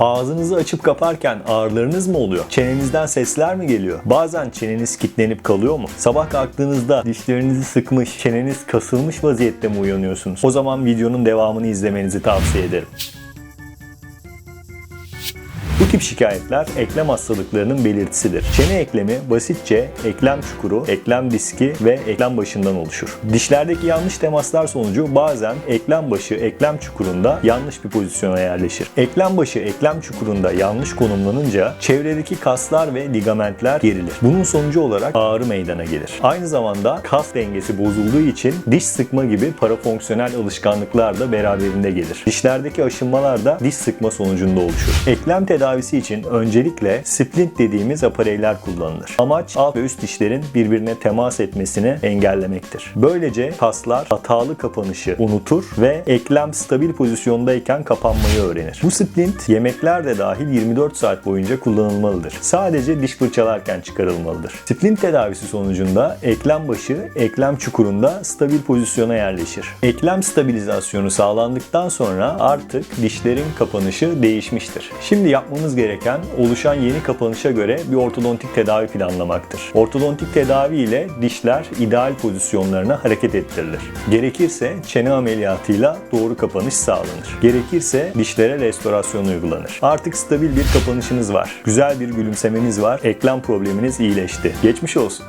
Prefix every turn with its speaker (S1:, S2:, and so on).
S1: Ağzınızı açıp kaparken ağrılarınız mı oluyor? Çenenizden sesler mi geliyor? Bazen çeneniz kilitlenip kalıyor mu? Sabah kalktığınızda dişlerinizi sıkmış, çeneniz kasılmış vaziyette mi uyanıyorsunuz? O zaman videonun devamını izlemenizi tavsiye ederim. Bu tip şikayetler eklem hastalıklarının belirtisidir. Çene eklemi basitçe eklem çukuru, eklem diski ve eklem başından oluşur. Dişlerdeki yanlış temaslar sonucu bazen eklem başı eklem çukurunda yanlış bir pozisyona yerleşir. Eklem başı eklem çukurunda yanlış konumlanınca çevredeki kaslar ve ligamentler gerilir. Bunun sonucu olarak ağrı meydana gelir. Aynı zamanda kas dengesi bozulduğu için diş sıkma gibi parafonksiyonel alışkanlıklar da beraberinde gelir. Dişlerdeki aşınmalar da diş sıkma sonucunda oluşur. Eklem tedavisi için öncelikle splint dediğimiz apareyler kullanılır. Amaç alt ve üst dişlerin birbirine temas etmesini engellemektir. Böylece kaslar hatalı kapanışı unutur ve eklem stabil pozisyondayken kapanmayı öğrenir. Bu splint yemekler de dahil 24 saat boyunca kullanılmalıdır. Sadece diş fırçalarken çıkarılmalıdır. Splint tedavisi sonucunda eklem başı eklem çukurunda stabil pozisyona yerleşir. Eklem stabilizasyonu sağlandıktan sonra artık dişlerin kapanışı değişmiştir. Şimdi yapmamız gereken oluşan yeni kapanışa göre bir ortodontik tedavi planlamaktır. Ortodontik tedavi ile dişler ideal pozisyonlarına hareket ettirilir. Gerekirse çene ameliyatıyla doğru kapanış sağlanır. Gerekirse dişlere restorasyon uygulanır. Artık stabil bir kapanışınız var. Güzel bir gülümsemeniz var. Eklem probleminiz iyileşti. Geçmiş olsun.